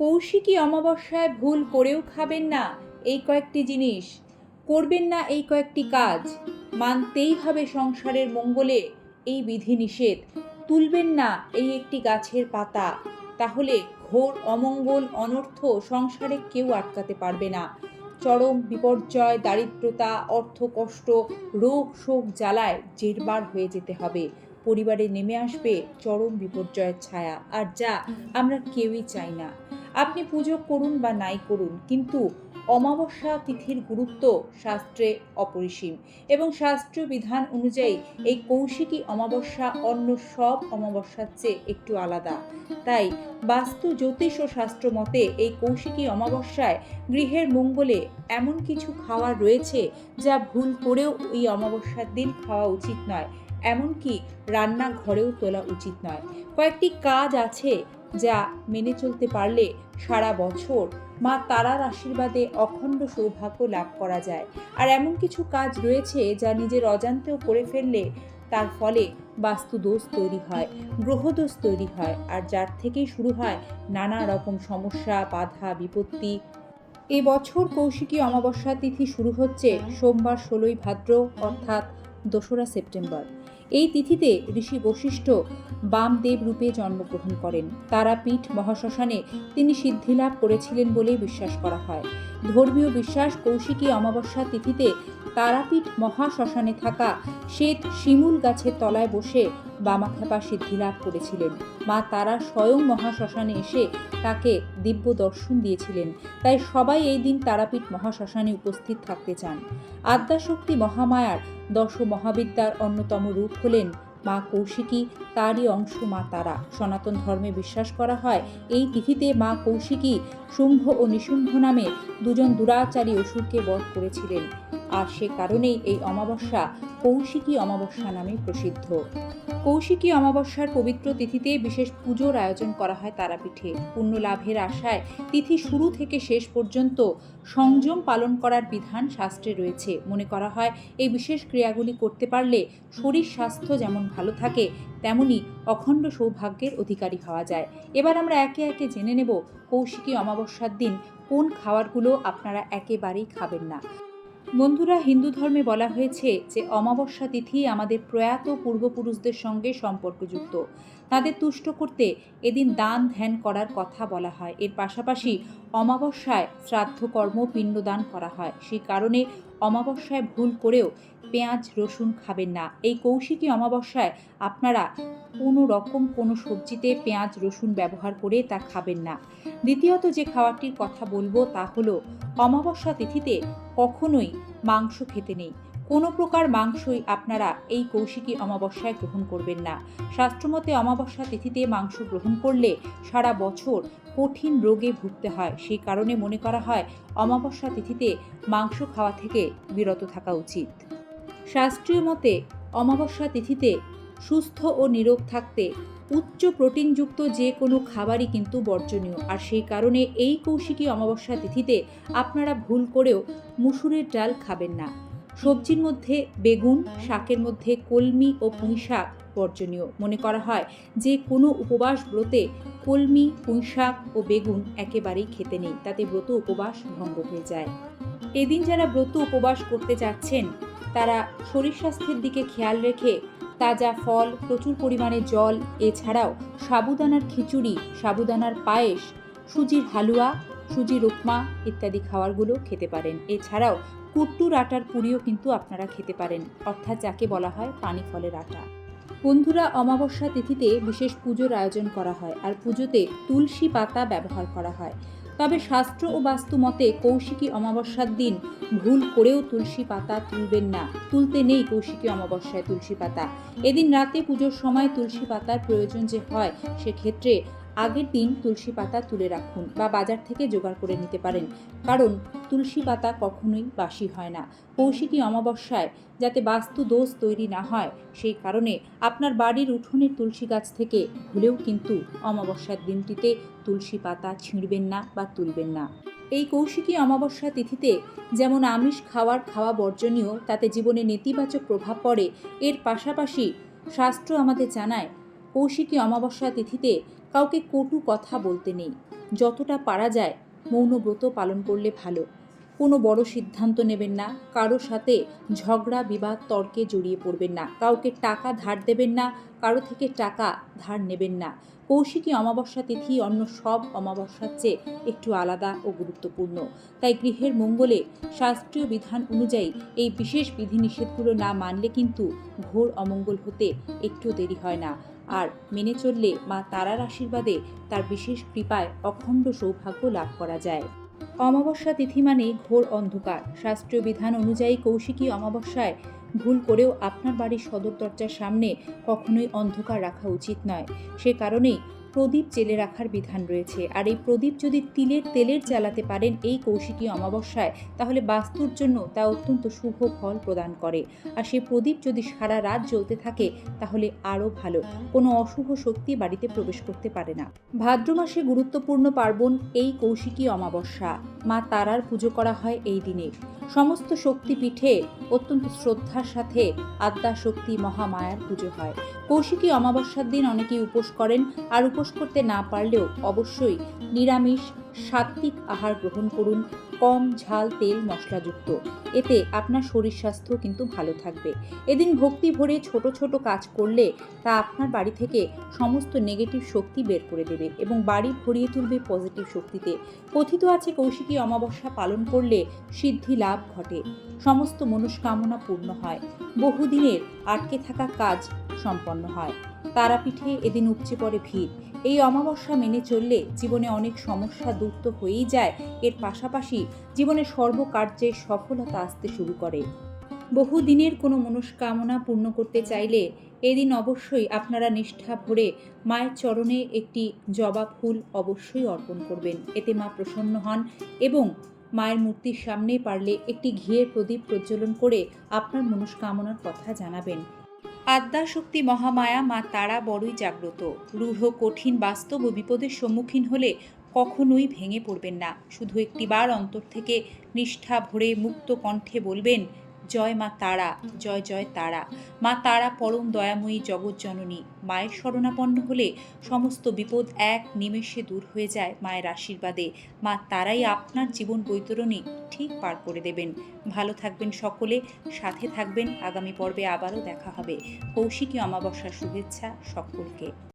কৌশিকী অমাবস্যায় ভুল করেও খাবেন না এই কয়েকটি জিনিস। করবেন না এই কয়েকটি কাজ। মানতেই হবে সংসারের মঙ্গলে এই বিধিনিষেধ। তুলবেন না এই একটি গাছের পাতা। তাহলে ঘোর অমঙ্গল, অনর্থ সংসারে কেউ আটকাতে পারবে না। চরম বিপর্যয়, দারিদ্রতা, অর্থ কষ্ট, রোগ শোক জ্বালায় জেরবার হয়ে যেতে হবে। পরিবারে নেমে আসবে চরম বিপর্যয়ের ছায়া। আর যা আমরা কেউই চাই না। আপনি পুজো করুন বা নাই করুন, কিন্তু অমাবস্যা তিথির গুরুত্ব শাস্ত্রে অপরিসীম এবং শাস্ত্রীয় বিধান অনুযায়ী এই কৌশিকী অমাবস্যা অন্য সব অমাবস্যার চেয়ে একটু আলাদা। তাই বাস্তু, জ্যোতিষ ও শাস্ত্র মতে এই কৌশিকী অমাবস্যায় গৃহের মঙ্গলে এমন কিছু খাওয়ার রয়েছে যা ভুল করেও এই অমাবস্যার দিন খাওয়া উচিত নয়, এমনকি রান্নাঘরেও তোলা উচিত নয়। কয়েকটি কাজ আছে যা মেনে চলতে পারলে সারা বছর মা তারার আশীর্বাদে অখণ্ড সৌভাগ্য লাভ করা যায়। আর এমন কিছু কাজ রয়েছে যা নিজের অজান্তেও করে ফেললে তার ফলে বাস্তু দোষ তৈরি হয়, গ্রহদোষ তৈরি হয়, আর যার থেকেই শুরু হয় নানা রকম সমস্যা, বাধা, বিপত্তি। এই বছর কৌশিকী অমাবস্যা তিথি শুরু হচ্ছে সোমবার ষোলোই ভাদ্র, অর্থাৎ দোসরা সেপ্টেম্বর। এই তিথিতে ঋষি বশিষ্ঠ বামদেব রূপে জন্মগ্রহণ করেন। তারাপীঠ মহাশ্মশানে তিনি সিদ্ধি লাভ করেছিলেন বলে বিশ্বাস করা হয়। ধর্মীয় বিশ্বাস কৌশিকী অমাবস্যা তিথিতে তারাপীঠ মহাশ্মশানে থাকা শ্বেত শিমুল গাছের তলায় বসে বামাখ্যাপা সিদ্ধিলাভ করেছিলেন। মা তারা স্বয়ং মহাশ্মশানে এসে তাকে দিব্য দর্শন দিয়েছিলেন। তাই সবাই এই দিন তারাপীঠ মহাশ্মশানে উপস্থিত থাকতে চান। আদ্যাশক্তি মহামায়ার দশ মহাবিদ্যার অন্যতম রূপ হলেন মা কৌশিকী, তারই অংশ মা তারা। সনাতন ধর্মে বিশ্বাস করা হয়, এই তিথিতে মা কৌশিকী, শুম্ভ ও নিশুম্ভ নামে দুজন দুরাচারী অসুরকে বধ করেছিলেন। আর সে কারণেই এই অমাবস্যা কৌশিকী অমাবস্যা নামে প্রসিদ্ধ। কৌশিকী অমাবস্যার পবিত্র তিথিতে বিশেষ পুজোর আয়োজন করা হয় তারাপীঠে। পুণ্য লাভের আশায় তিথি শুরু থেকে শেষ পর্যন্ত সংযম পালন করার বিধান শাস্ত্রে রয়েছে। মনে করা হয়, এই বিশেষ ক্রিয়াগুলি করতে পারলে শরীর স্বাস্থ্য যেমন ভালো থাকে, তেমনি অখণ্ড সৌভাগ্যের অধিকারী হওয়া যায়। এবার আমরা একে একে জেনে নেব কৌশিকী অমাবস্যার দিন কোন খাবারগুলো আপনারা একেবারেই খাবেন না। বন্ধুরা, হিন্দু ধর্মে বলা হয়েছে যে, অমাবস্যা তিথি আমাদের প্রয়াত পূর্বপুরুষদের সঙ্গে সম্পর্কযুক্ত। তাদের তুষ্ট করতে এদিন দান ধ্যান করার কথা বলা হয়। এর পাশাপাশি অমাবস্যায় শ্রাদ্ধকর্ম পিণ্ডদান করা হয়। সেই কারণে অমাবস্যায় ভুল করেও পেঁয়াজ, রসুন খাবেন না। এই কৌশিকী অমাবস্যায় আপনারা কোনো রকম কোনো সবজিতে পেঁয়াজ, রসুন ব্যবহার করে তা খাবেন না। দ্বিতীয়ত যে খাবারটির কথা বলব তা হলো, অমাবস্যা তিথিতে কখনোই মাংস খেতে নেই। কোনো প্রকার মাংসই আপনারা এই কৌশিকী অমাবস্যায় গ্রহণ করবেন না। শাস্ত্রমতে অমাবস্যা তিথিতে মাংস গ্রহণ করলে সারা বছর কঠিন রোগে ভুগতে হয়। সেই কারণে মনে করা হয় অমাবস্যা তিথিতে মাংস খাওয়া থেকে বিরত থাকা উচিত। শাস্ত্রীয় মতে অমাবস্যা তিথিতে সুস্থ ও নিরোগ থাকতে উচ্চ প্রোটিনযুক্ত যে কোনো খাবারই কিন্তু বর্জনীয়। আর সেই কারণে এই কৌশিকী অমাবস্যা তিথিতে আপনারা ভুল করেও মুসুরের ডাল খাবেন না। সবজির মধ্যে বেগুন, শাকের মধ্যে কলমি ও পুঁই শাক বর্জনীয়। মনে করা হয় যে কোনো উপবাস ব্রতে কলমি পুঁই শাক ও বেগুন একেবারেই খেতে নেই, তাতে ব্রত উপবাস ভঙ্গ হয়ে যায়। এদিন যারা ব্রত উপবাস করতে যাচ্ছেন, তারা শরীর স্বাস্থ্যের দিকে খেয়াল রেখে তাজা ফল, প্রচুর পরিমাণে জল, এছাড়াও সাবুদানার খিচুড়ি, সাবুদানার পায়েস, সুজির হালুয়া, সুজির উপমা ইত্যাদি খাবারগুলো খেতে পারেন। এছাড়াও কুট্টুর আটার পুরিও কিন্তু আপনারা খেতে পারেন, অর্থাৎ যাকে বলা হয় পানি ফলের আটা। বন্ধুরা, অমাবস্যা তিথিতে বিশেষ পুজোর আয়োজন করা হয়, আর পুজোতে তুলসী পাতা ব্যবহার করা হয়। তবে শাস্ত্র ও বাস্তু মতে কৌশিকী অমাবস্যার দিন ভুল করেও তুলসী পাতা তুলবেন না। তুলতে নেই কৌশিকী অমাবস্যায় তুলসী পাতা। এদিন রাতে পুজোর সময় তুলসী পাতার প্রয়োজন যে হয়, সেক্ষেত্রে আগের দিন তুলসী পাতা তুলে রাখুন বা বাজার থেকে জোগাড় করে নিতে পারেন। কারণ তুলসী পাতা কখনোই বাসি হয় না। কৌশিকী অমাবস্যায় যাতে বাস্তু দোষ তৈরি না হয়, সেই কারণে আপনার বাড়ির উঠোনের তুলসী গাছ থেকে ভুলেও কিন্তু অমাবস্যার দিনটিতে তুলসী পাতা ছিঁড়বেন না বা তুলবেন না। এই কৌশিকী অমাবস্যা তিথিতে যেমন আমিষ খাওয়ার খাওয়া বর্জনীয়, তাতে জীবনে নেতিবাচক প্রভাব পড়ে, এর পাশাপাশি শাস্ত্র আমাদের জানায় কৌশিকী অমাবস্যা তিথিতে কাউকে কটু কথা বলতে নেই। যতটা পারা যায় মৌনব্রত পালন করলে ভালো। কোনো বড় সিদ্ধান্ত নেবেন না, কারও সাথে ঝগড়া, বিবাদ, তর্কে জড়িয়ে পড়বেন না। কাউকে টাকা ধার দেবেন না, কারও থেকে টাকা ধার নেবেন না। কৌশিকী অমাবস্যা তিথি অন্য সব অমাবস্যার চেয়ে একটু আলাদা ও গুরুত্বপূর্ণ। তাই গৃহের মঙ্গলে শাস্ত্রীয় বিধান অনুযায়ী এই বিশেষ বিধিনিষেধগুলো না মানলে কিন্তু ঘোর অমঙ্গল হতে একটু দেরি হয় না। আর মেনে চললে মা তারার আশীর্বাদে তার বিশেষ কৃপায় অখণ্ড সৌভাগ্য লাভ করা যায়। অমাবস্যা তিথি মানে ঘোর অন্ধকার। শাস্ত্রীয় বিধান অনুযায়ী কৌশিকী অমাবস্যায় ভুল করেও আপনার বাড়ির সদর দরজার সামনে কখনোই অন্ধকার রাখা উচিত নয়। সে কারণেই প্রদীপ জেলে রাখার বিধান রয়েছে। আর এই প্রদীপ যদি তিলের তেলের জ্বালাতে পারেন এই কৌশিকী অমাবস্যায়, তাহলে বাস্তুর জন্য তা অত্যন্ত শুভ ফল প্রদান করে। আর সেই প্রদীপ যদি সারা রাত জ্বলতে থাকে, তাহলে আরও ভালো। কোনো অশুভ শক্তি বাড়িতে প্রবেশ করতে পারে না। ভাদ্র মাসে গুরুত্বপূর্ণ পার্বণ এই কৌশিকী অমাবস্যা। মা তারার পুজো করা হয় এই দিনে। সমস্ত শক্তিপীঠে অত্যন্ত শ্রদ্ধার সাথে আদ্যা শক্তি মহামায়ার পুজো হয়। কৌশিকী অমাবস্যার দিন অনেকেই উপোস করেন, আর উপোস করতে না পারলেও অবশ্যই নিরামিষ সাত্ত্বিক আহার গ্রহণ করুন। কম ঝাল, তেল মশলাযুক্ত। এতে আপনার শরীর স্বাস্থ্য কিন্তু ভালো থাকবে। এদিন ভক্তি ভরে ছোট ছোট কাজ করলে তা আপনার বাড়ি থেকে সমস্ত নেগেটিভ শক্তি বের করে দেবে এবং বাড়ি ভরিয়ে তুলবে পজিটিভ শক্তিতে। কথিত আছে কৌশিকী অমাবস্যা পালন করলে সিদ্ধি লাভ ঘটে। সমস্ত মনস্কামনা পূর্ণ হয়। বহুদিনের আটকে থাকা কাজ সম্পন্ন হয়। তারাপীঠে এদিন উপচে পড়ে ভিড়। এই অমাবস্যা মেনে চললে জীবনে অনেক সমস্যা দূর তো হয়েই যায়। এর পাশাপাশি জীবনে সর্বকার্যে সফলতা আসতে শুরু করে। বহু দিনের কোনো মনস্কামনা পূর্ণ করতে চাইলে এদিন অবশ্যই আপনারা নিষ্ঠা ভরে মায়ের চরণে একটি জবা ফুল অবশ্যই অর্পণ করবেন। এতে মা প্রসন্ন হন এবং মায়ের মূর্তির সামনে পারলে একটি ঘিয়ের প্রদীপ প্রজ্বলন করে আপনার মনস্কামনার কথা জানাবেন। আদ্যা শক্তি মহামায়া মা তারা বড়ই জাগ্রত। রূঢ়, কঠিন, বাস্তব ও বিপদের সম্মুখীন হলে কখনোই ভেঙে পড়বেন না। শুধু একটিবার অন্তর থেকে নিষ্ঠা ভরে মুক্ত কণ্ঠে বলবেন, জয় মা তারা, জয় জয় তারা। মা তারা পরম দয়াময়ী জগৎ জননী। মায়ের শরণাপন্ন হলে সমস্ত বিপদ এক নিমেষে দূর হয়ে যায় মায়ের আশীর্বাদে। মা তারাই আপনার জীবন বৈতরণী ঠিক পার করে দেবেন। ভালো থাকবেন সকলে, সাথে থাকবেন। আগামী পর্বে আবারও দেখা হবে। কৌশিকী অমাবস্যার শুভেচ্ছা সকলকে।